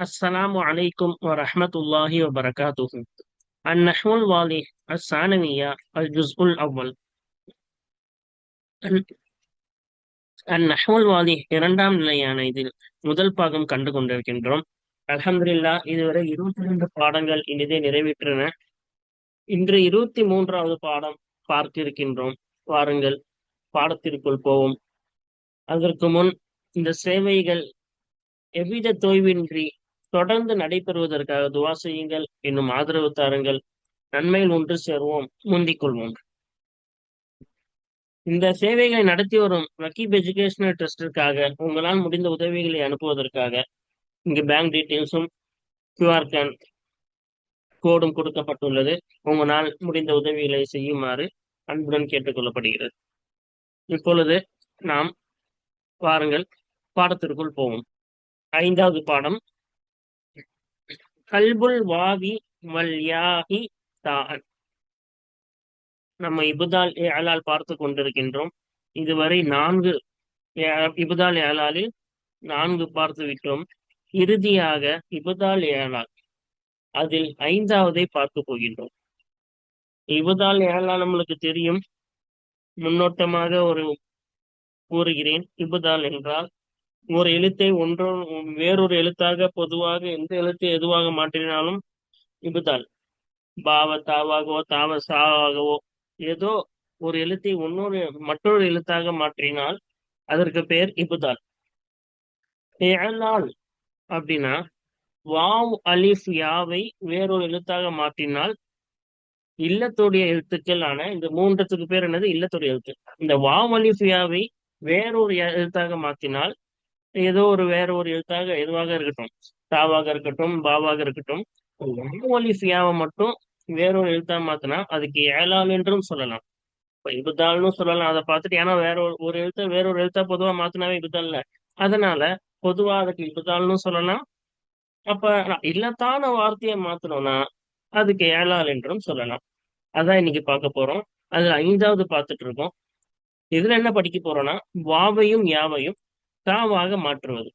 السلام عليكم ورحمة الله وبركاته النحو الواضح الثانوية الجزء الأول அந்நஹ்வல் வாதி இரண்டாம் நிலையான இதில் முதல் பாகம் கண்டு கொண்டிருக்கின்றோம் அல்ஹம்துலில்லா இதுவரை இருபத்தி ரெண்டு பாடங்கள் இனிதே நிறைவேற்றன இன்று இருபத்தி மூன்றாவது பாடம் பார்க்க இருக்கின்றோம் வாருங்கள் பாடத்திற்குள் போவோம் அதற்கு முன் இந்த சேவைகள் எவ்வித தொய்வின்றி தொடர்ந்து நடைபெறுவதற்காக துவா செய்யுங்கள். என்னும் ஆதரவு தாருங்கள். நன்மையில் ஒன்று சேர்வோம். முந்திக் கொள்வோம். இந்த சேவைகளை நடத்தி வரும் வக்கீப் எஜுகேஷனல் ட்ரஸ்டிற்காக உங்களால் முடிந்த உதவிகளை அனுப்புவதற்காக இங்கு பேங்க் டீட்டெயில்ஸும் கியூஆர் கோடும் கொடுக்கப்பட்டுள்ளது. உங்களால் முடிந்த உதவிகளை செய்யுமாறு அன்புடன் கேட்டுக்கொள்ளப்படுகிறது இப்பொழுது நாம் வாருங்கள். பாடத்திற்குள் போவோம். ஐந்தாவது பாடம். கல்புல் வாவி வல்யாஹி தான் நம்ம இபுதால் ஏலால் பார்த்து கொண்டிருக்கின்றோம். இதுவரை நான்கு இபுதால் ஏலாலில் நான்கு பார்த்து விட்டோம். இறுதியாக இபுதால் ஏலால் அதில் ஐந்தாவதை பார்க்க போகின்றோம். இபுதால் ஏலால் நம்மளுக்கு தெரியும். முன்னோட்டமாக ஒரு கூறுகிறேன். இபுதால் என்றால் ஒரு எழுத்தை ஒன்றோ வேறொரு எழுத்தாக பொதுவாக எந்த எழுத்தை எதுவாக மாற்றினாலும் இபுதால். பாவ தாவாகவோ தாவ சாவாகவோ ஏதோ ஒரு எழுத்தை ஒன்னொரு மற்றொரு எழுத்தாக மாற்றினால் அதற்கு பெயர் இபுதால். ஏனால் அப்படின்னா வாவ் அலிஃப் யாவை வேறொரு எழுத்தாக மாற்றினால் இல்லத்துடைய எழுத்துக்கள் ஆன இந்த மூன்றத்துக்கு பேர் என்னது? இல்லத்துடைய எழுத்து. இந்த வாவ் அலிஃப் யாவை வேறொரு எழுத்தாக மாற்றினால் ஏதோ ஒரு வேற ஒரு எழுத்தாக எதுவாக இருக்கட்டும் தாவாக இருக்கட்டும் பாவாக இருக்கட்டும் சியாவை மட்டும் வேறொரு எழுத்தா மாத்தினா அதுக்கு ஏழால் என்றும் சொல்லலாம். இப்ப இபுதால்னு சொல்லலாம் அதை பார்த்துட்டு ஏன்னா வேற ஒரு எழுத்த வேற ஒரு எழுத்தா பொதுவா மாத்தினாவே இபுதால்ல அதனால பொதுவா அதுக்கு இபுதால்னு சொல்லலாம். அப்ப இல்லத்தான வார்த்தையை மாத்தணும்னா அதுக்கு ஏழால் என்றும் சொல்லலாம். அதான் இன்னைக்கு பார்க்க போறோம். அதுல ஐந்தாவது பார்த்துட்டு இருக்கோம். இதுல என்ன படிக்க போறோம்னா வாவையும் யாவையும் தாவாக மாற்றுவது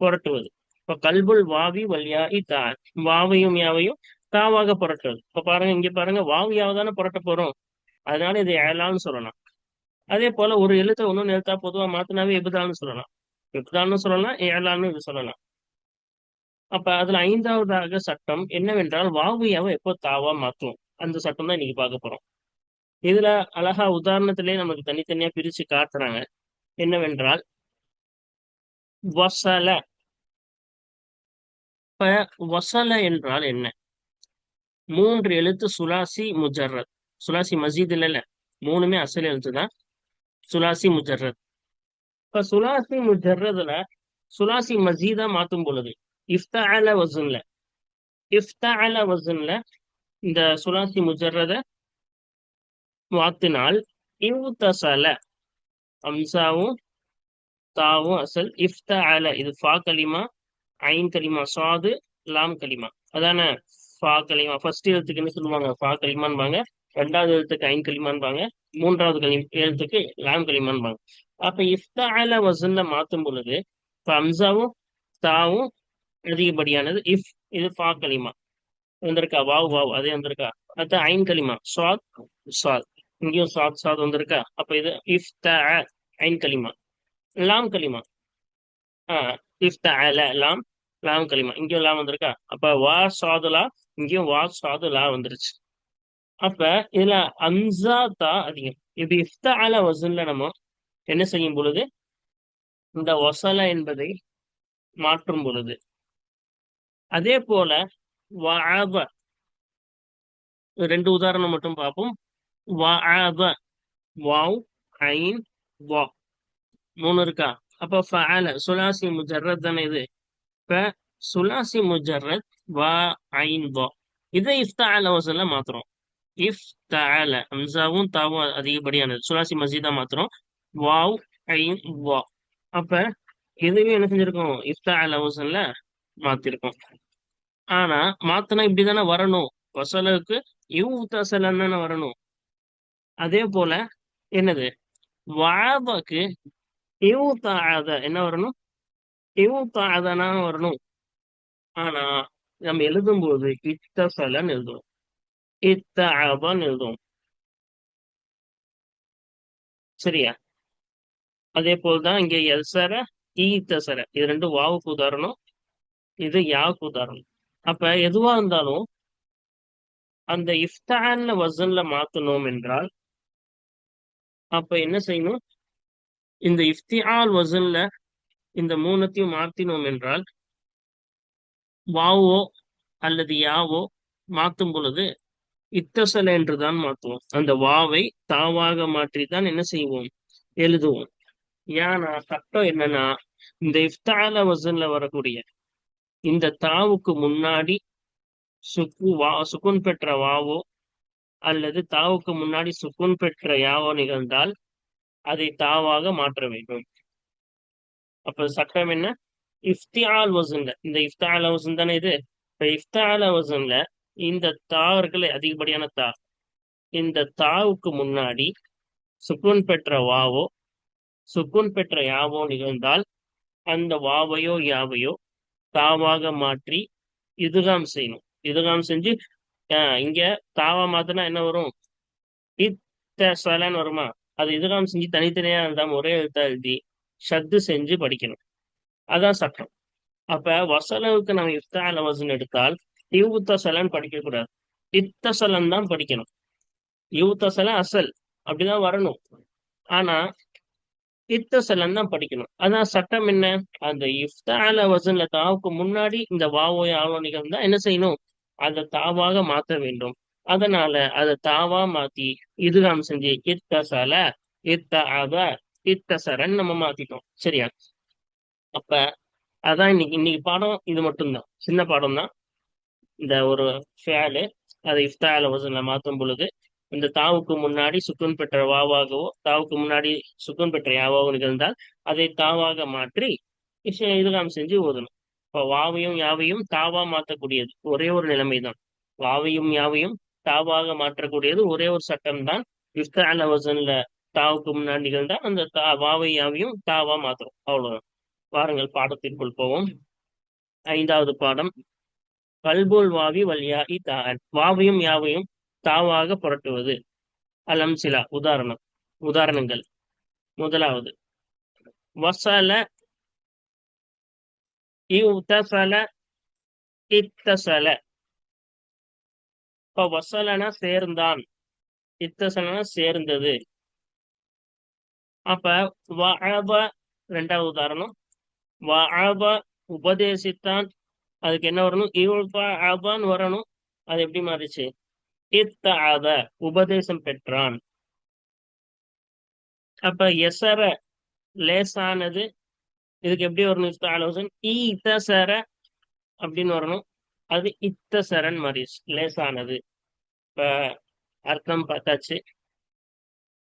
புரட்டுவது. இப்ப கல்புல் வாவி வல்யாயி தா வாவையும் யாவையும் தாவாக புரட்டுவது இப்ப பாருங்க இங்க பாருங்க வாவியாவது தானே புரட்ட போறோம்? அதனால இது ஏழான்னு சொல்லலாம். அதே போல ஒரு எழுத்த ஒன்னும் எழுத்தா பொதுவா மாத்தினாவே எபுதான்னு சொல்லலாம். எபுதான்னு சொல்லலாம் ஏழான்னு இது சொல்லலாம். அப்ப அதுல ஐந்தாவதாக சட்டம் என்னவென்றால் வாவியாவை எப்போ தாவா மாத்துவோம் அந்த சட்டம் தான் இன்னைக்கு பார்க்க போறோம். இதுல அழகா உதாரணத்திலே நமக்கு தனித்தனியா பிரிச்சு காட்டுறாங்க. என்னவென்றால் வசல. இப்ப வசல என்றால் என்ன? மூன்று எழுத்து சுலாசி முஜர்ரத். சுலாசி மசீத் இல்ல. மூணுமே அசல் எழுத்து தான். சுலாசி முஜர்ரத். இப்ப சுலாசி முஜர்ரதுல சுலாசி மசீதா மாத்தும் பொழுது இஃப்தால வசன்ல இஃப்தால வசன்ல இந்த சுலாசி முஜர்ரத மாத்தினால் இவ்தசல அம்சாவும் தாவும் அசல் இஃப்த அல இது ஃபா கலிமா ஐன் கலிமா சாது லாம் கலிமா அதான? ஃபா கலிமா ஃபர்ஸ்ட் எழுத்துக்கு என்ன சொல்லுவாங்க? ஃபா கலிமான்பாங்க ரெண்டாவது எழுத்துக்கு ஐன் கலிமான்பாங்க மூன்றாவது கலி எழுத்துக்கு லாம் கலிமான்பாங்க அப்ப இஃப்த அல வசன்ல மாத்தும் பொழுது இப்ப அம்சாவும் தாவும் அதிகப்படியானது இஃப் இது ஃபா கலிமா வந்திருக்கா? வாவ் வாவ் அதே வந்திருக்கா? அது ஐன் கலிமா சாத் சாத். இங்கேயும் சாத் சாத் வந்திருக்கா? அப்ப இது இஃப் த ஐன் கலிமா லாம் கலிமா ஆஹ் இஃப்தஅல லாம் லாம் கலிமா இங்கேயும் லாம் வந்திருக்கா? அப்ப வா சாதுலா இங்கேயும் வா சாதுலா வந்துருச்சு. அப்ப இதுல அன்சா தா அதிகம். இது இஃப்த அல வசூல்ல நம்ம என்ன செய்யும் பொழுது? இந்த வசல என்பதை மாற்றும் பொழுது. அதே போல வாப ரெண்டு உதாரணம் மட்டும் பார்ப்போம். வாப வாவ் ஐன் வா. மூணு இருக்கா? அப்ப ஃபஅல சுலாசி முஜர்ரத் தானே இது. இப்ப சுலாசி முஜர்ரத் வா ஐன் வா. இதை இஃப்தஅல வசல்ல மாத்துறோம். இஃப்தஅல அம்சாவும் தாவும் அதிகப்படியானது. சுலாசி மசீதா மாத்துறோம். வாவ் ஐன் வா. அப்ப இதுவே என்ன செஞ்சிருக்கோம்? இஃப்தஅல வசல்ல மாத்திருக்கோம். ஆனா மாத்தினா இப்படிதானே வரணும். வசலுக்கு இவ் தசலன்னு தானே வரணும். அதே போல என்னது? வாபக்கு இவுத்தாத என்ன வரணும்? இவுத்தாதனா வரணும். ஆனா நம்ம எழுதும்போது இத்தசலன்னு எழுதுவோம். இத்தஅபன்னு எழுதுவோம். சரியா? அதே போல்தான் இங்க எல்சர ஈத்தசர இது ரெண்டு வாவுக்கு உதாரணம். இது யாவுக்கு உதாரணம். அப்ப எதுவா இருந்தாலும் அந்த இஃப்தான்ல வசன்ல மாத்தணும் என்றால் அப்ப என்ன செய்யணும்? இந்த இஃப்திஆல் வசன்ல இந்த மூணத்தையும் மாத்தினோம் என்றால் வாவோ அல்லது யாவோ மாத்தும் பொழுது இத்தசல என்றுதான் மாற்றுவோம் அந்த வாவை தாவாக மாற்றி தான் என்ன செய்வோம்? எழுதுவோம். ஏன்னா சட்டம் என்னன்னா இந்த இஃப்தால வசன்ல வரக்கூடிய இந்த தாவுக்கு முன்னாடி சுக்கு வா சுக்குன் பெற்ற வாவோ அல்லது தாவுக்கு முன்னாடி சுக்குன் பெற்ற யாவோ நிகழ்ந்தால் அதை தாவாக மாற்ற வேண்டும். அப்ப சட்டம் என்ன? இஃப்தியால் வசன்ல இந்த இஃப்தால வசன் தானே இது? இப்ப இஃப்தால வசன்ல இந்த தாவர்களை அதிகப்படியான தா இந்த தாவுக்கு முன்னாடி சுக்குன் பெற்ற வாவோ சுக்குன் பெற்ற யாவோ நிகழ்ந்தால் அந்த வாவையோ யாவையோ தாவாக மாற்றி இதுகாம் செய்யணும். இதுகாம் செஞ்சு இங்க தாவா மாத்தினா என்ன வரும்? இத்த வருமா? அது இதுகாம் செஞ்சு தனித்தனியா இருந்தா ஒரே எழுத்தா எழுதி ஷத்து செஞ்சு படிக்கணும். அதான் சட்டம். அப்ப வசலவுக்கு நம்ம இஃப்தால வசன் எடுத்தால் யூத்தசலன் படிக்க கூடாது. இத்தசலன் தான் படிக்கணும். யூத்தசலன் அசல். அப்படிதான் வரணும். ஆனா இத்தசலன் தான் படிக்கணும். அதான் சட்டம் என்ன? அந்த இஃப்தால வசன்ல தாவுக்கு முன்னாடி இந்த வாவோ யாவோ நிகழ்ந்தா என்ன செய்யணும்? அதை தாவாக மாத்த வேண்டும். அதனால அதை தாவா மாத்தி இதுகாம் செஞ்சு இத்தசல இத்த அத இத்தசரன் நம்ம மாத்திட்டோம். சரியா? அப்ப அதான் இன்னைக்கு இன்னைக்கு பாடம் இது மட்டும்தான். சின்ன பாடம் தான் இந்த ஒரு ஃபேலு அதை இஃப்தால வசன மாற்றும் பொழுது இந்த தாவுக்கு முன்னாடி சுக்குன் பெற்ற வாவாகவோ தாவுக்கு முன்னாடி சுக்குன் பெற்ற யாவாகவோ நிகழ்ந்தால் அதை தாவாக மாற்றி இதுகாம் செஞ்சு ஓதணும். இப்போ வாவையும் யாவையும் தாவா மாற்றக்கூடியது ஒரே ஒரு நிலைமை தான் வாவையும் யாவையும் தாவாக மாற்றக்கூடியது. ஒரே ஒரு சட்டம் தான் இஃப்தால வசன்ல தாவுக்கு முன்னாடி நிகழ்ந்தா அந்த தா வாவை யாவையும் தாவா மாத்திரம் அவ்வளவுதான். வாருங்கள் பாடத்திற்குள் போவோம். ஐந்தாவது பாடம். கல்போல் வாவி வல்யா இ தான் வாவையும் யாவையும் தாவாக புரட்டுவது. அலம் சிலா உதாரணம். உதாரணங்கள். முதலாவது. வசல இத்தசல இத்தசல இப்ப வசலனா சேர்ந்தான். இத்தசலனா சேர்ந்தது. அப்ப வஅப ரெண்டாவது உதாரணம். வஅப உபதேசித்தான். அதுக்கு என்ன வரணும்? இவ் அபான்னு வரணும். அது எப்படி மாறிச்சு? இத்த உபதேசம் பெற்றான். அப்ப எசர லேசானது. இதுக்கு எப்படி வரணும்? இஸ்த ஆலோசன் இத்தசர அப்படின்னு வரணும். அது இத்த சரண் மரிஸ் லேசானது. இப்ப அர்த்தம் பார்த்தாச்சு.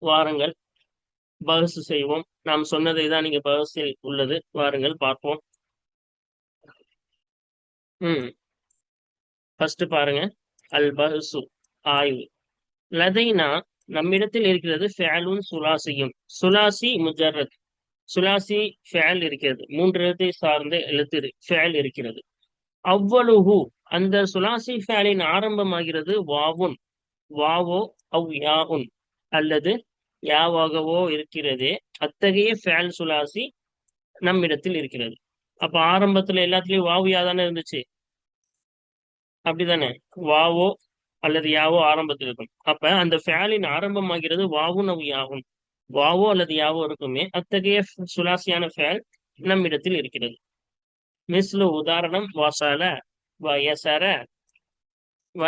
வாருங்கள். பகசு செய்வோம். நாம் சொன்னதை தான் நீங்க பகசில் உள்ளது. வாருங்கள் பார்ப்போம். ம். ஃபர்ஸ்ட் பாருங்க. அல் பகசு ஆய்வு. லதைனா நம்மிடத்தில் இருக்கிறது ஃபேலும் சுலாசியும். சுலாசி முஜர்ரத். சுலாசி ஃபேல் இருக்கிறது. மூன்று எழுத்தை சார்ந்த எழுத்து ஃபேல் இருக்கிறது. அவ்வளவு அந்த சுலாசி ஃபேலின் ஆரம்பமாகிறது வாவுன். வாவோ அவ் யாவுன். அல்லது யாவாகவோ இருக்கிறதே. அத்தகைய ஃபேல் சுலாசி நம்மிடத்தில் இருக்கிறது. அப்ப ஆரம்பத்துல எல்லாத்துலயும் வாவு யா தானே இருந்துச்சு? அப்படிதானே? வாவோ அல்லது யாவோ ஆரம்பத்தில் இருக்கும். அப்ப அந்த ஃபேலின் ஆரம்பமாகிறது வாவும் அவ் யாவும் வாவோ அல்லது யாவோ இருக்குமே அத்தகைய சுலாசியான ஃபேல் நம்மிடத்தில் இருக்கிறது. மிஸ்லு உதாரணம் வசல வ எசர வ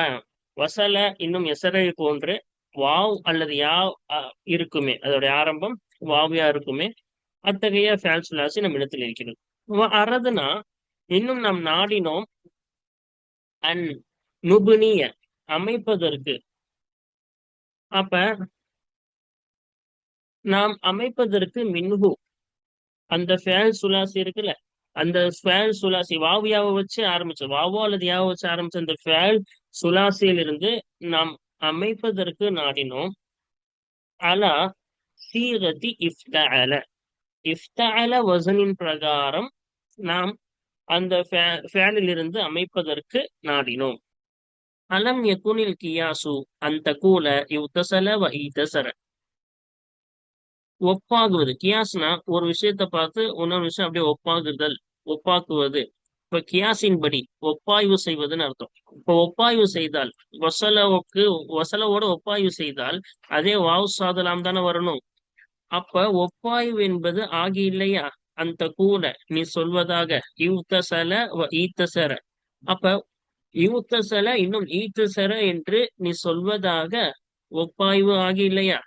வசல இன்னும் எசரை போன்று வாவ் அல்லது யா இருக்குமே. அதோடைய ஆரம்பம் வாவியா இருக்குமே. அத்தகைய ஃபேல்ஸ் சுலாசி நம்ம இடத்தில் இருக்கிறது அரதுனா இன்னும் நாம் நாடினோம் அன் நுபுனிய அமைப்பதற்கு. அப்ப நாம் அமைப்பதற்கு மின்ஹு. அந்த ஃபேல் சுலாசி இருக்குல்ல அந்த ஃபேல் சுலாசி வாவியாவை வச்சு ஆரம்பிச்சு வாவோ அல்லது யாவை வச்சு ஆரம்பிச்ச அந்த ஃபேல் சுலாசியிலிருந்து நாம் அமைப்பதற்கு நாடினோம். அலா சீரதி இஃப்தல இஃப்தல வசனின் பிரகாரம் நாம் அந்த ஃபேனில் அமைப்பதற்கு நாடினோம். அலம் யகுனில் கியாசு அந்த கூல இவ்தசல வ ஈதசர ஒப்பாகுவது. கியாஸ்னா ஒரு விஷயத்தை பார்த்து இன்னொரு விஷயம் அப்படியே ஒப்பாகுதல். ஒப்பாக்குவது. இப்ப கியாசின் படி ஒப்பாய்வு செய்வதுன்னு அர்த்தம். இப்ப ஒப்பாய்வு செய்தால் வசலவுக்கு வசலவோட ஒப்பாய்வு செய்தால் அதே வாவு சாதலாம் தானே வரணும். அப்ப ஒப்பாய்வு என்பது ஆகி இல்லையா அந்த கூட நீ சொல்வதாக ஈத்தசல ஈத்தசர. அப்ப ஈத்தசல இன்னும் ஈத்தசர என்று நீ சொல்வதாக ஒப்பாய்வு ஆகி இல்லையா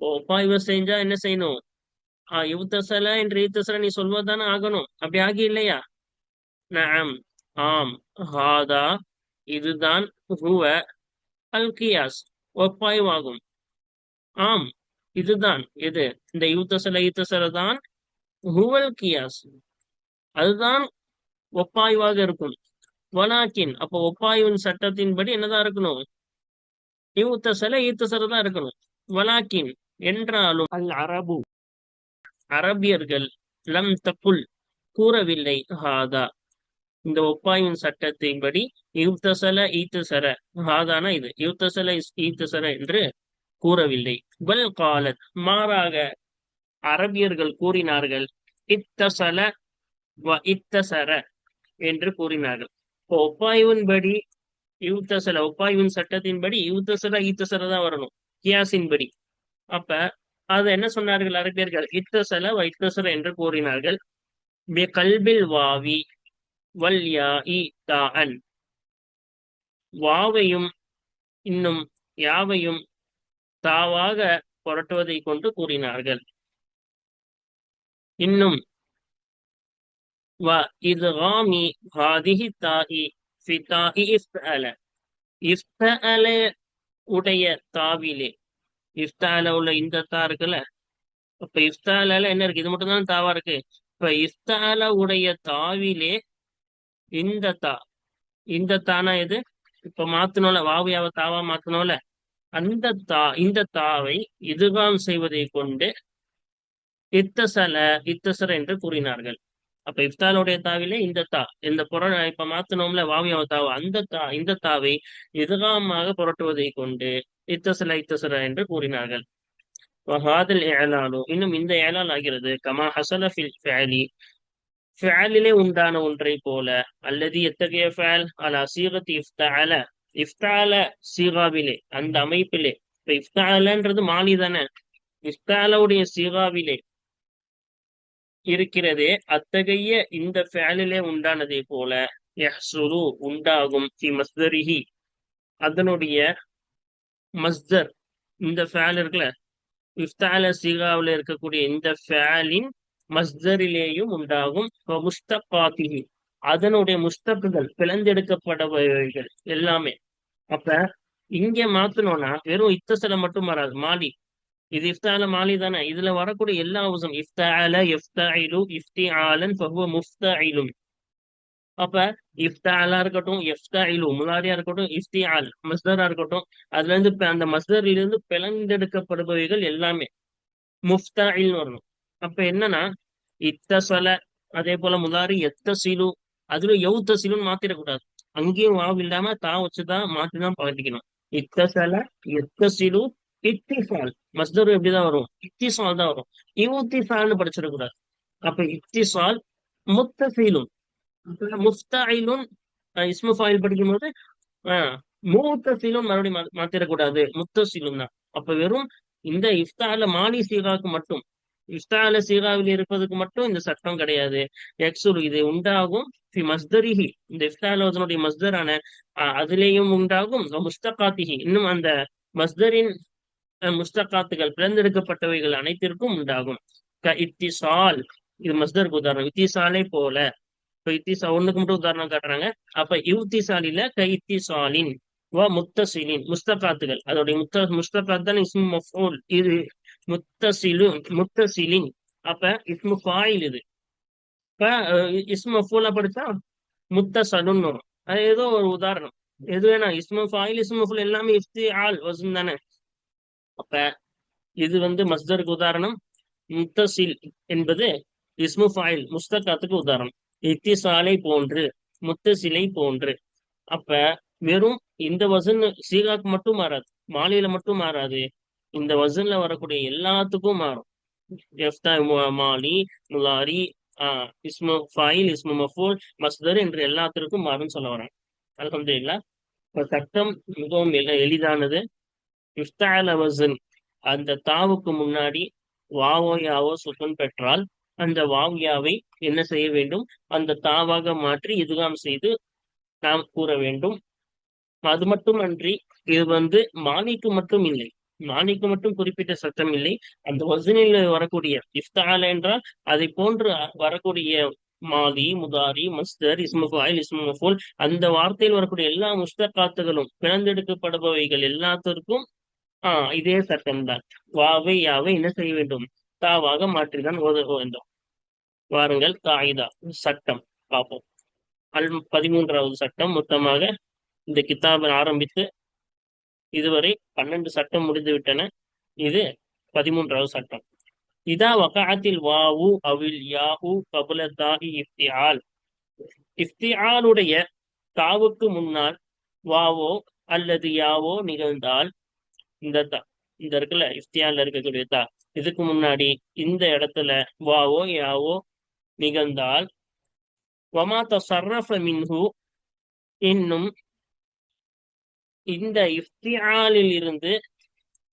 ஒப்பாய்வு செஞ்சா என்ன செய்யணும்? ஆஹ் யுத்தசல என்று ஈத்தசல நீ சொல்வதானே ஆகணும். அப்படி ஆகி இல்லையா நாம் ஆம். ஹாதா. இதுதான் ஹுவ அல் கியாஸ் ஒப்பாய்வாகும். ஆம். இதுதான். இது இந்த யூத்தசல ஈத்தசல தான் ஹுவல் கியாஸ் அதுதான் ஒப்பாய்வாக இருக்கும். வலாக்கின் அப்போ ஒப்பாய்வின் சட்டத்தின்படி என்னதான் இருக்கணும்? யூத்தசல ஈத்தசல தான் இருக்கணும். வலாக்கின் என்றாலும் அல் அரபு அரபியர்கள் லம் தப்புல் கூறவில்லை. ஹாதா. இந்த ஒப்பாயின் சட்டத்தின்படி யுத்தசல ஈத்தசர ஹாதானா இது? யுத்தசல ஈத்தசர என்று கூறவில்லை. பல் காலத் மாறாக அரபியர்கள் கூறினார்கள் இத்தசல வ இத்தசர என்று கூறினார்கள். இப்போ ஒப்பாய்வின்படி யுத்தசல ஒப்பாய்வின் சட்டத்தின்படி யுத்தசல ஈத்தசர தான் வரணும். கியாசின்படி அப்ப அது என்ன சொன்னார்கள் அரபியர்கள் இத்தசல வ என்று கூறினார்கள். கல்பில் வாவி வல் வாவையும் இன்னும் யாவையும் தாவாக புரட்டுவதை கொண்டு கூறினார்கள். இன்னும் வ இதுகாமி ஹாதிஹி தாஹி ஃபி அல. இஃப்தஅல அல உடைய தாவிலே இஃப்தால உள்ள இந்த தா இருக்குல்ல இப்ப இஃப்தால என்ன இருக்கு? இது மட்டும் தான் தாவா இருக்கு. இப்ப இஃப்தால உடைய தாவிலே இந்த தா இந்த தானா எது? இப்ப மாத்தணும்ல வாவியாவ தாவா மாத்தணும்ல அந்த தா இந்த தாவை இதுகாம் செய்வதை கொண்டு இத்தசல இத்தசர என்று கூறினார்கள். அப்ப இஃப்தாலுடைய தாவிலே இந்த தா இந்த புற இப்ப மாத்தணும்ல வாவியாவ தாவா அந்த தா இந்த தாவை இதுகாமாக புரட்டுவதை கொண்டு இத்தசல இத்தசல என்று கூறினார்கள் இன்னும் இந்த ஏலால் ஆகிறது. கமா ஹசல ஃபேலி ஃபேலிலே உண்டான ஒன்றை போல அல்லது எத்தகைய ஃபேல் அலா சீகத் இஃப்தால இஃப்தால சீகாவிலே அந்த அமைப்பிலே. இப்ப இஃப்தாலன்றது மாலி தானே? இஃப்தாலவுடைய சீகாவிலே இருக்கிறதே அத்தகைய இந்த ஃபேலிலே உண்டானதை போல யஹ்சுரு உண்டாகும் தி மஸ்தரிஹி. அதனுடைய மஸ்தர். இந்த ஃபேல் இருக்குல்ல? இஃப்தால சிகாவில் இருக்கக்கூடிய இந்த ஃபேலின் மஸ்தரிலேயும் உண்டாகும். முஸ்தகாத்திகி அதனுடைய முஸ்தக்குகள் பிளந்தெடுக்கப்படவைகள் எல்லாமே. அப்ப இங்க மாத்தணும்னா வெறும் இத்தசல மட்டும் வராது மாலி. இது இஃப்தால மாலி தானே. இதுல வரக்கூடிய எல்லா அவசம் இஃப்தால இஃப்தாயிலு இஃப்தி ஆலன் முஃப்தாயிலும். அப்ப இஃப்தாலா இருக்கட்டும் இஃப்தாயிலு முலாரியா இருக்கட்டும் இஃப்தி ஆல் மஸ்தரா இருக்கட்டும் அதுல இருந்து அந்த மஸ்தர்ல இருந்து பிளந்தெடுக்கப்படுபவைகள் எல்லாமே முஃப்தாயில் வரணும். அப்ப என்னன்னா இத்தசல அதே போல முதாரி எத்த சிலு அதுல எவுத்த சிலுன்னு மாத்திடக்கூடாது அங்கேயும் வாவ் இல்லாம தா வச்சுதான் மாத்திதான் பாட்டிக்கணும் இத்தசல எத்த சிலு இத்திசால் மஸ்தர் எப்படிதான் வரும்? இத்திசால் தான் வரும். இவுத்திசால்னு படிச்சிடக்கூடாது. அப்ப இத்திசால் முத்தசீலும் முஸ்தாயிலும் இஸ்மு ஃபாயில் படிக்கும் போது ஆஹ் மறுபடியும் மாத்திரக்கூடாது. முத்தசிலும் தான். அப்ப வெறும் இந்த இஃப்தால மாலி சீகாக்கு மட்டும் இஃப்தால சீராவில் இருப்பதுக்கு மட்டும் இந்த சட்டம் கிடையாது. எக்ஸுல் இது உண்டாகும் மஸ்தரிஹி. இந்த இஃப்தாலோசனுடைய மஸ்தரான அதுலேயும் உண்டாகும். முஸ்தகாத்திஹி. இன்னும் அந்த மஸ்தரின் முஸ்தகாத்துகள் பிறந்தெடுக்கப்பட்டவைகள் அனைத்திற்கும் உண்டாகும். க இத்திசால். இது மஸ்தருக்கு உதாரணம். இத்திசாலை போல. இத்திசா ஒண்ணுக்கு மட்டும் உதாரணம் காட்டுறாங்க. அப்ப இவ்திசாலில கைத்திசாலின் வா முத்தசிலின் முஸ்தகாத்துகள். அதோடைய முத்த முஸ்தபாத் தான் இஸ்மு இது முத்தசிலு முத்தசிலின். அப்ப இஸ்மு ஃபாயில் இது. இப்ப இஸ்மு ஃபூலா படிச்சா முத்தசலுன்னு வரும். அது ஏதோ ஒரு உதாரணம். எது வேணா இஸ்மு ஃபாயில் இஸ்மு ஃபுல் எல்லாமே இஃப்தி ஆல் வசம் தானே. அப்ப இது வந்து மஸ்தருக்கு உதாரணம். முத்தசில் என்பது இஸ்மு ஃபாயில் முஸ்தகாத்துக்கு உதாரணம். இத்திசாலை போன்று முத்தசிலை போன்று. அப்ப வெறும் இந்த வசன் சீகாக்கு மட்டும் மாறாது மாலையில மட்டும் மாறாது. இந்த வசன்ல வரக்கூடிய எல்லாத்துக்கும் மாறும். எஃப்தா மாலி முலாரி ஆஹ் இஸ்மு ஃபைல் இஸ்மு மஃபூல் மஸ்தர் என்று எல்லாத்திற்கும் மாறும் சொல்ல வரேன் அல்ஹம்துலில்லாஹ் இப்ப சட்டம் மிகவும் எளிதானது. இஃப்தால வசன் அந்த தாவுக்கு முன்னாடி வாவோ யாவோ சுத்தம் பெற்றால் அந்த வாவ்யாவை என்ன செய்ய வேண்டும்? அந்த தாவாக மாற்றி இதுகாம் செய்து நாம் கூற வேண்டும். அது மட்டுமன்றி இது வந்து மானிக்கு மட்டும் இல்லை. மானிக்கு மட்டும் குறிப்பிட்ட சட்டம் இல்லை. அந்த வசனில் வரக்கூடிய இஃப்தால் என்றால் அதை போன்று வரக்கூடிய மாதி முதாரி மஸ்தர் இஸ்மு ஃபாயில் அந்த வார்த்தையில் வரக்கூடிய எல்லா முஸ்தகாத்துகளும் பிறந்தெடுக்கப்படுபவைகள் எல்லாத்திற்கும் ஆஹ் இதே சட்டம்தான் வாவை யாவை என்ன செய்ய வேண்டும்? தாவாக மாற்றிதான் ஓத வேண்டும். வாருங்கள். காயிதா சட்டம் பார்ப்போம். அல் பதிமூன்றாவது சட்டம். மொத்தமாக இந்த கித்தாபை ஆரம்பித்து இதுவரை பன்னெண்டு சட்டம் முடிந்து விட்டன. இது பதிமூன்றாவது சட்டம். இதா வகாத்தில் வாவு அவில் யாஹூ கபுல தாஹி இஃப்திஆல் இஃப்திஆலுடைய தாவுக்கு முன்னால் வாவோ அல்லது யாவோ நிகழ்ந்தால் இந்த தா இந்த இருக்குல்ல இஃப்தியால இருக்கக்கூடிய தா இதுக்கு முன்னாடி இந்த இடத்துல வாவோ யாவோ நிகழ்ந்தால் வமாத்த சர்ரஃப மின்ஹு இன்னும் இந்த இஃப்தியாலில் இருந்து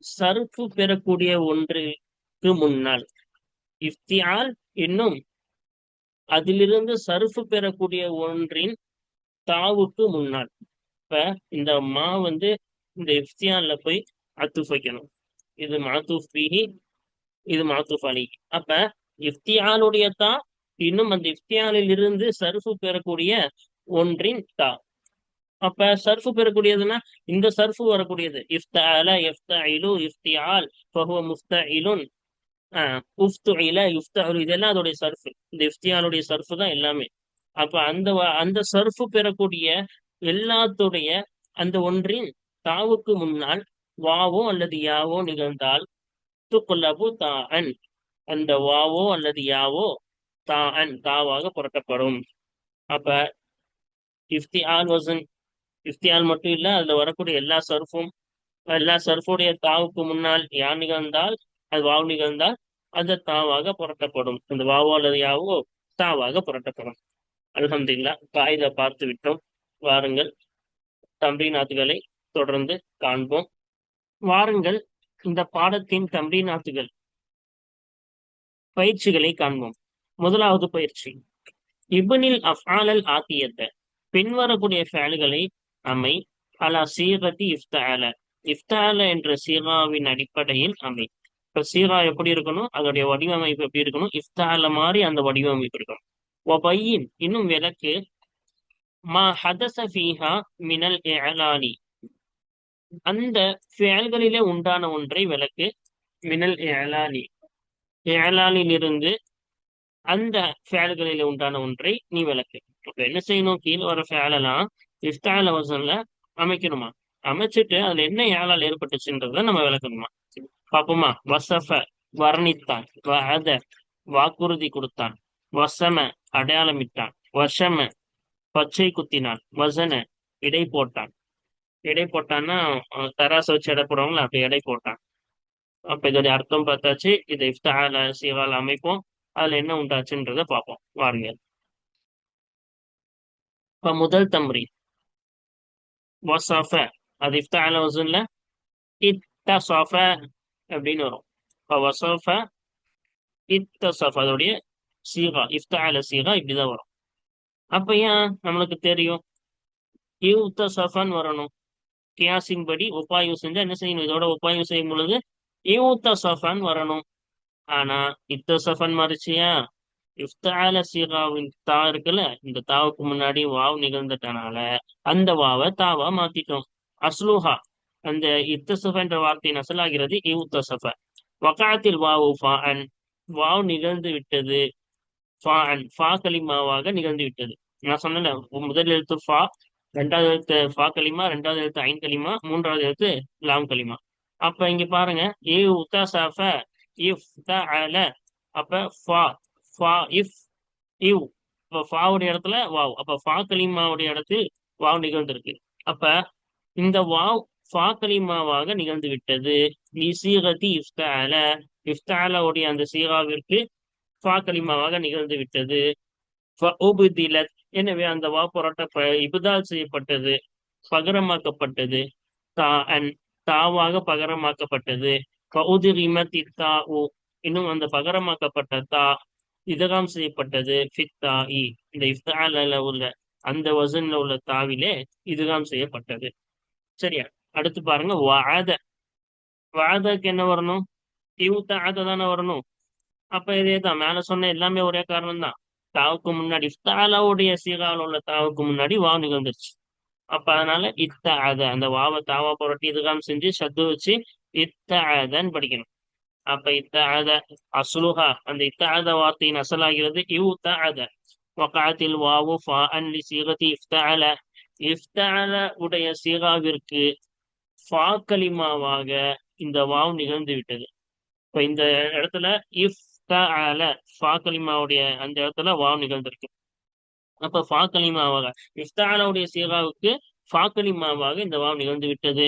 சருப்பு பெறக்கூடிய ஒன்றுக்கு முன்னால். இஃப்தியால் இன்னும் அதிலிருந்து சருப்பு பெறக்கூடிய ஒன்றின் தாவுக்கு முன்னால். இப்ப இந்த மா வந்து இந்த இஃப்தியால்ல போய் அத்துஃப் வைக்கணும். இது மாத்துஃப் பிஹி இது மாத்துஃப் அலி. அப்ப இஃப்தியாலுடைய தா இன்னும் அந்த இஃப்தியாலில் இருந்து சர்ஃபு பெறக்கூடிய ஒன்றின் தா. அப்ப சர்ஃபு பெறக்கூடியதுன்னா இந்த சர்ஃபு வரக்கூடியது. இஃப்தால இஃப்தாயிலு இஃப்தியால் ஃபஹுவ முஃப்தஇலுன். ஆஹ் உஃப்துஇல யுஃப்தஅலு இதெல்லாம் அதோடைய சர்ஃபு. இந்த இஃப்தியாலுடைய சர்ஃபு தான் எல்லாமே. அப்ப அந்த வ- அந்த சர்ஃபு பெறக்கூடிய எல்லாத்துடைய அந்த ஒன்றின் தாவுக்கு முன்னால் வாவோ அல்லது யாவோ நிகழ்ந்தால் துக்குல்லபு தாஅன். அந்த வாவோ அல்லது யாவோ தாஅன் தாவாக புரட்டப்படும். அப்ப இஃப்தி ஆல் வசன் இஃப்தியால் மட்டும் இல்ல அதுல வரக்கூடிய எல்லா சர்ஃபும் எல்லா சர்ஃபுடைய தாவுக்கு முன்னால் யார் நிகழ்ந்தால் அது வாவ் நிகழ்ந்தால் அது தாவாக புரட்டப்படும். அந்த வாவோ அல்லது யாவோ தாவாக புரட்டப்படும். அலமதுல்லா காயிதை பார்த்து விட்டோம். வாருங்கள் தம்ரீனாத்துகளை தொடர்ந்து காண்போம். வாருங்கள் இந்த பாடத்தின் தம்ரீனாத்துகள் பயிற்சிகளை காண்போம். முதலாவது பயிற்சி. இப்னில் அஃஆலல் ஆத்தியத்த. பின்வரக்கூடிய ஃபேல்களை அமை. அலா சீரதி இஃப்தால. இஃப்தால என்ற சீராவின் அடிப்படையில் அமை. இப்ப சீரா எப்படி இருக்கணும்? அதோடைய வடிவமைப்பு எப்படி இருக்கணும்? இஃப்தால மாதிரி அந்த வடிவமைப்பு இருக்கணும். ஒபையின் இன்னும் விளக்கு. மா ஹதச ஃபீஹா மினல் இஅலாலி. அந்த ஃபேல்களிலே உண்டான ஒன்றை விளக்கு. மினல் இஅலாலி. இஅலாலிலிருந்து அந்த ஃபேல்களில உண்டான ஒன்றை நீ விளக்கு. அப்ப என்ன செய்யணும்? கீழே வர ஃபேலெல்லாம் இஃப்தால வசன்ல அமைக்கணுமா? அமைச்சிட்டு அதுல என்ன ஏழால் ஏற்பட்டுச்சுன்றத நம்ம விளக்கணுமா? பாப்போமா. வசஃப வர்ணித்தான். அத வாக்குறுதி கொடுத்தான். வசம அடையாளமிட்டான். வசம பச்சை குத்தினான். வசன இடை போட்டான். எடை போட்டான்னா தராசு வச்சு எடை போடுவாங்களா? அப்ப எடை போட்டான். அப்ப இதோடைய அர்த்தம் பார்த்தாச்சு. இதை இஃப்தால சீரால் அமைப்போம். அதுல என்ன உண்டாச்சுன்றத பார்ப்போம். வாருங்க. இப்ப முதல் தம்ரி. வசாஃப அது இஃப்தால வசன்ல இத்தசஃப அப்படின்னு வரும். இப்ப வசஃப இத்தசஃப அதோடைய சீகா இஃப்தால சீகா இப்படிதான் வரும். அப்ப ஏன் நம்மளுக்கு தெரியும்? இவ்தசஃபன் வரணும். கியாசின் படி ஒப்பாயு செஞ்சா என்ன செய்யணும்? இதோட உபாயம் செய்யும் பொழுது இவ்தசஃபன் வரணும். ஆனா இத்தோசஃபன் மறுச்சியா? இஃப்தால சீகாவின் தா இருக்குல்ல இந்த தாவுக்கு முன்னாடி வாவ் நிகழ்ந்துட்டனால அந்த வாவை தாவா மாத்திட்டோம். அஸ்லூஹா அந்த இத்தசஃப என்ற வார்த்தையின் அசலாகிறது இவ்தசஃப வகாத்தில் வாவு ஃபான் வாவ் நிகழ்ந்து விட்டது. ஃபான் ஃபா கலிமாவாக நிகழ்ந்து விட்டது. நான் சொன்னேன்ல முதல் எழுத்து ஃபா ரெண்டாவது எழுத்து ஃபா கலிமா ரெண்டாவது எழுத்து ஐன் கலிமா மூன்றாவது எழுத்து லாம் கலிமா அப்ப இங்க பாருங்க ஏ உத்தாசாஃப இஃப் த அல அப்ப ஃபா ஃபா இஃப் இவ். இப்போ ஃபாவுடைய இடத்துல வாவ். அப்ப ஃபா கலிமாவுடைய இடத்தில் வாவ் நிகழ்ந்திருக்கு. அப்ப இந்த வாவ் ஃபா கலிமாவாக நிகழ்ந்து விட்டது. லிசீகதி இஃப்தால இஃப்தாலவுடைய அந்த சீகாவிற்கு ஃபா கலிமாவாக நிகழ்ந்து விட்டது. எனவே அந்த வா புரட்ட இபுதால் செய்யப்பட்டது. பகரமாக்கப்பட்டது. தா அன் தாவாக பகரமாக்கப்பட்டது. இன்னும் அந்த பகரமாக்கப்பட்ட தா இதகாம் செய்யப்பட்டது ஃபித்தா இ. இந்த இஃப்தால உள்ள அந்த வசன்ல உள்ள தாவிலே இதுகாம் செய்யப்பட்டது. சரியா? அடுத்து பாருங்க வாத வாதக்கு என்ன வரணும்? இவுத்தாத தானே வரணும். அப்ப இதே தான் மேல சொன்ன எல்லாமே ஒரே காரணம் தான் தாவுக்கு முன்னாடி இஃப்தாலாவுடைய சீகால உள்ள தாவுக்கு முன்னாடி வா நிகழ்ந்துருச்சு அப்ப அதனால இத்த அத அந்த வாவை தாவா புரட்டி இதுகாம் செஞ்சு சத்து வச்சு இத்த அதன்னு படிக்கணும். அப்ப இத்த அத அசுலுஹா அந்த இத்த அத வார்த்தையின் அசலாகிறது இவ் தாத வகாத்தில் வாவு ஃபா அன் சீகத்தி இஃப்தால இஃப்தால உடைய சீகாவிற்கு ஃபா கலிமாவாக இந்த வாவ் நிகழ்ந்து விட்டது. இப்ப இந்த இடத்துல இஃப் ஃபா கலிமாவுடைய அந்த இடத்துல வாவ் நிகழ்ந்திருக்கு. அப்ப ஃபா கலிமாவாக இஃப்தாலுடைய சீகாவுக்கு ஃபா கலிமாவாக இந்த வாவ் நிகழ்ந்து விட்டது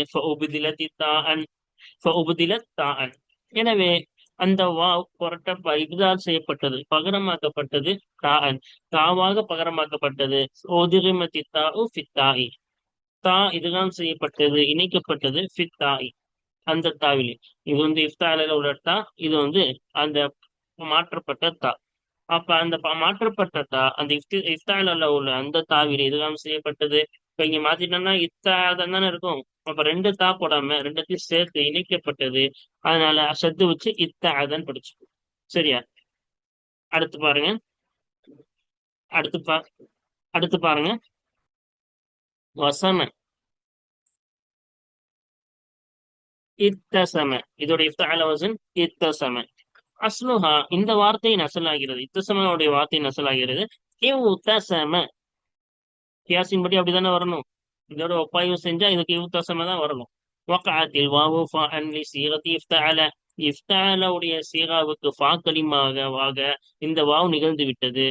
எனவே அந்த வாவ் புரட்ட இப்தால் செய்யப்பட்டது பகரமாக்கப்பட்டது தாஅன் தாவாக பகரமாக்கப்பட்டது ஓதிரிமதி தாஉ ஃபித்தாயி தா இதுதான் செய்யப்பட்டது இணைக்கப்பட்டது ஃபித்தாயி அந்த தாவிலே. இது வந்து இஃப்தாலில் உள்ள தா இது வந்து அந்த மாற்றப்பட்ட தா. அப்ப அந்த மாற்றப்பட்ட தா அந்த இஃப்தி இஃப்தாலில் உள்ள அந்த தாவிலே இதுதான் செய்யப்பட்டது. இப்ப இங்க மாத்திட்டோம்னா இத்தாதான் தானே இருக்கும். அப்ப ரெண்டு தா போடாம ரெண்டுத்தையும் சேர்த்து இணைக்கப்பட்டது. அதனால சத்து வச்சு இத்தாதன் படிச்சு சரியா? அடுத்து பாருங்க. அடுத்து பா அடுத்து பாருங்க. வசம இத்தசம இதோட இஃப்தால வசன் இத்தசம அஸ்லுஹா இந்த வார்த்தை நசலாகிறது. இத்தசமனுடைய வார்த்தை நசலாகிறது. இவ் உத்தசம கியாசின் படி அப்படிதானே வரணும். இதோட ஒப்பாய்வு செஞ்சா இதுக்கு இவுத்தசம தான் வரணும். வக்காத்தில் வாவு ஃபா அன்லி சீகத்தி இஃப்தால இஃப்தாலவுடைய சீராவுக்கு ஃபா கலிமாக வாக இந்த வாவ் நிகழ்ந்து விட்டது.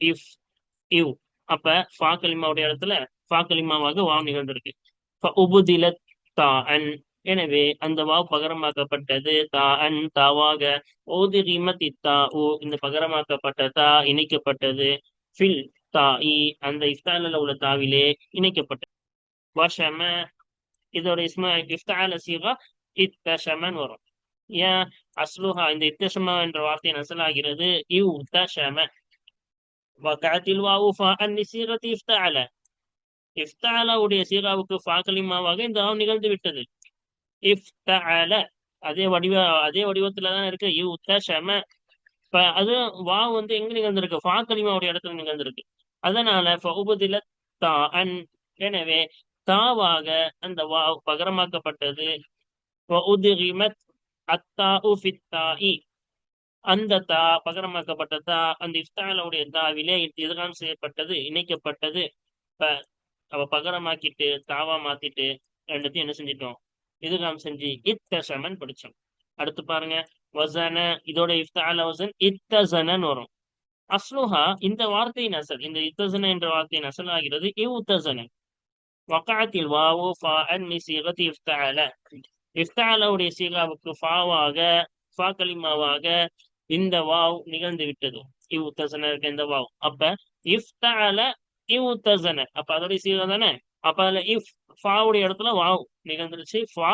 இஃப் இவ். அப்ப ஃபா கலிமாவுடைய இடத்துல ஃபா கலிமாவாக வாவ் நிகழ்ந்திருக்கு. உபுதில தா அன். எனவே அந்த வாவ் பகரமாக்கப்பட்டது தா அன் தாவாக ஓதி ரிமத்தி தா ஓ இந்த பகரமாக்கப்பட்ட தா இணைக்கப்பட்டது ஃபில் தா இ அந்த இஃப்தாலில் உள்ள தாவிலே இணைக்கப்பட்டது. வஷம இதோட இஸ்மா இஃப்தால சீகா இத்தஷமன் வரும். ஏன்? அஸ்லுஹா இந்த இத்தஷமா என்ற வார்த்தை நசலாகிறது. இவ் தஷம. வகாத்தில் வாவு ஃபா அன்னி சீகத்தி இஃப்தால இஃப்தால உடைய சீகாவுக்கு ஃபா கலிமாவாக இந்த நிகழ்ந்து விட்டது. இஃப்தால அதே வடிவ அதே வடிவத்துல தான் இருக்கு. இவ் ஷம. இப்ப அது வா வந்து எங்க நிகழ்ந்திருக்கு? ஃபா கலிமாவுடைய இடத்துல நிகழ்ந்திருக்கு. அதனால ஃபவுபதில தா அன் எனவே தாவாக அந்த வா பகரமாக்கப்பட்டது. அந்த தா பகரமாக்கப்பட்ட தா அந்த இஃப்தாலுடைய தாவிலே இதுதான் செய்யப்பட்டது இணைக்கப்பட்டது. இப்ப அவ பகரமாக்கிட்டு தாவா மாத்திட்டு ரெண்டுத்தையும் என்ன செஞ்சிட்டோம்? இது நாம் செஞ்சு இத்தசமன் படிச்சோம். அடுத்து பாருங்க வசன இதோட இஃப்தால வசன் இத்தசனன் வரும். அஸ்லுஹா இந்த வார்த்தை நசல் இந்த இத்தசன என்ற வார்த்தை நசல் ஆகிறது இவ்தசனன் வக்காத்தில் வாவோ ஃபா அன் சீகத் இஃப்தால இஃப்தாலவுடைய சீகாவுக்கு ஃபாவாக ஃபா கலிமாவாக இந்த வாவ் நிகழ்ந்து விட்டது. இவ் இருக்க இந்த வாவ்? அப்ப இஃப்தால இவ் அப்ப அதோடைய சீகா தானே? அப்ப அதுல இஃப் ஃபாவுடைய இடத்துல வாவ் நிகழ்ந்துருச்சு. ஃபா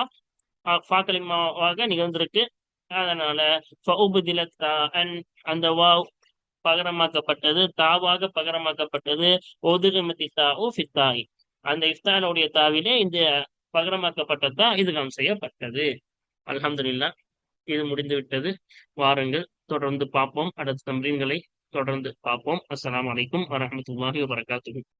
ஃபா கலிமாவாக நிகழ்ந்திருக்கு. அதனால அந்த வாவ் பகரமாக்கப்பட்டது தாவாக பகரமாக்கப்பட்டது ஒதுகமதி தாவு ஃபித்தாயி. அந்த இஃப்தாருடைய தாவிலே இந்த பகரமாக்கப்பட்டதுதான் இதுகம் செய்யப்பட்டது. அலமதுல்லா இது முடிந்து விட்டது. வாருங்கள் தொடர்ந்து பார்ப்போம். அடுத்த தம்ரீன்களை தொடர்ந்து பார்ப்போம். அஸ்லாம் வலைக்கும் வரமத்துல்லாஹி வரகாத்து